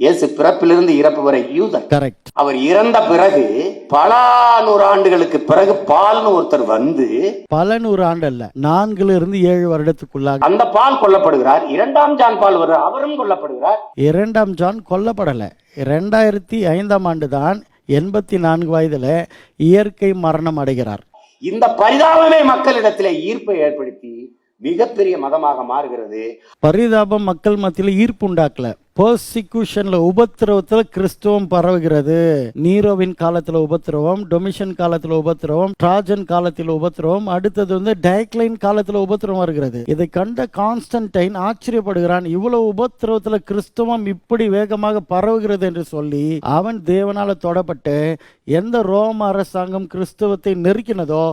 இயேசு பிறப்பிலிருந்து இறப்பு வரை யூதன் கரெக்ட் அவர் இறந்த பிறகு பல நூறு ஆண்டுகளுக்கு பிறகு பால்னு ஒருத்தர் வந்து பல நூறு ஆண்டு அல்ல நான்குல இருந்து ஏழு வருடத்துக்குள்ளாக. அந்த பால் கொல்லப்படுகிறார். இரண்டாம் ஜான் பால் வருகிறார் அவரும் கொல்லப்படுகிறார். இரண்டாம் ஜான் கொல்லப்படலை. ரெண்டாயிரத்தி ஐந்தாம் ஆண்டு தான் எண்பத்தி நான்கு வயதுல இயற்கை மரணம் அடைகிறார். இந்த பரிதாபமே மக்களிடத்திலே ஈர்ப்பை ஏற்படுத்தி மிகப்பெரிய மதமாக மாறுகிறது. பரிதாபம் மக்கள் மத்தியில ஈர்ப்பு உண்டாக்கல. பர்சிக்யூஷன்ல உபத்திரவத்துல கிறிஸ்துவம் பரவுகிறது. நீரோவின் காலத்துல உபத்திரவம் டொமிஷன் காலத்துல உபத்திரவம் ட்ராஜன் காலத்துல உபத்திரவம் அடுத்தது வந்து டைக்லைன் காலத்துல உபத்திரவம் வருகிறது. இதை கண்ட கான்ஸ்டன்டைன் ஆச்சரியப்படுகிறான் இவ்வளவு உபத்திரவத்துல கிறிஸ்துவம் இப்படி வேகமாக பரவுகிறது என்று சொல்லி அவன் தேவனால தொடப்பட்டு எந்த ரோம அரசாங்கம் கிறிஸ்துவத்தை நெருக்கினதோ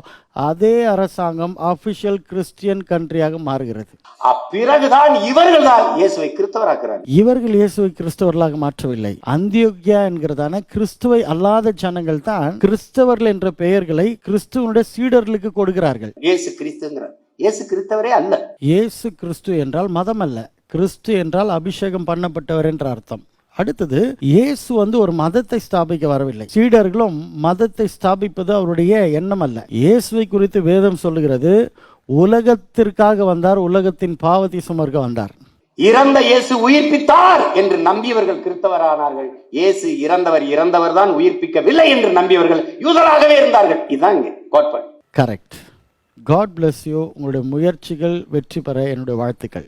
அதே அரசாங்கம் அபிஷியல் கிறிஸ்டியன் கண்ட்ரியாக மாறுகிறது. அப்பிறகுதான் இவர்கள் தான் இயேசுவை கிறிஸ்தவராக்குறாங்க. இவர்கள் இயேசுவை கிறிஸ்தவர்களாக மாற்றவில்லை. அந்தியோக்கியா என்கிறதான கிறிஸ்துவை அல்லாத ஜனங்கள் தான் கிறிஸ்தவர்கள் என்ற பெயர்களை கிறிஸ்துவனுடைய சீடர்களுக்கு கொடுக்கிறார்கள். இயேசு இயேசு கிறிஸ்தவரே அல்ல. இயேசு கிறிஸ்து என்றால் மதம் அல்ல கிறிஸ்து என்றால் அபிஷேகம் பண்ணப்பட்டவர் என்ற அர்த்தம். அடுத்தது இயேசு வந்து ஒரு மதத்தை ஸ்தாபிக்க வரவில்லை. சீடர்களும் மதத்தை ஸ்தாபிப்பது அவருடைய எண்ணம் அல்ல. இயேசுவை குறித்து வேதம் சொல்லுகிறது உலகத்திற்காக வந்தார் உலகத்தின் பாவத்தை சுமர்க்க வந்தார். இறந்த இயேசு உயிர்ப்பித்தார் என்று நம்பியவர்கள் கிறிஸ்தவரானார்கள் இயேசு இறந்தவர் இறந்தவர் தான் உயிர்ப்பிக்கவில்லை என்று நம்பியவர்கள் யூதராகவே இருந்தார்கள். இதுதான் இங்க கோட்பாடு கரெக்ட் காட் பிளஸ் யூ உங்களுடைய முயற்சிகள் வெற்றி பெற என்னுடைய வாழ்த்துக்கள்.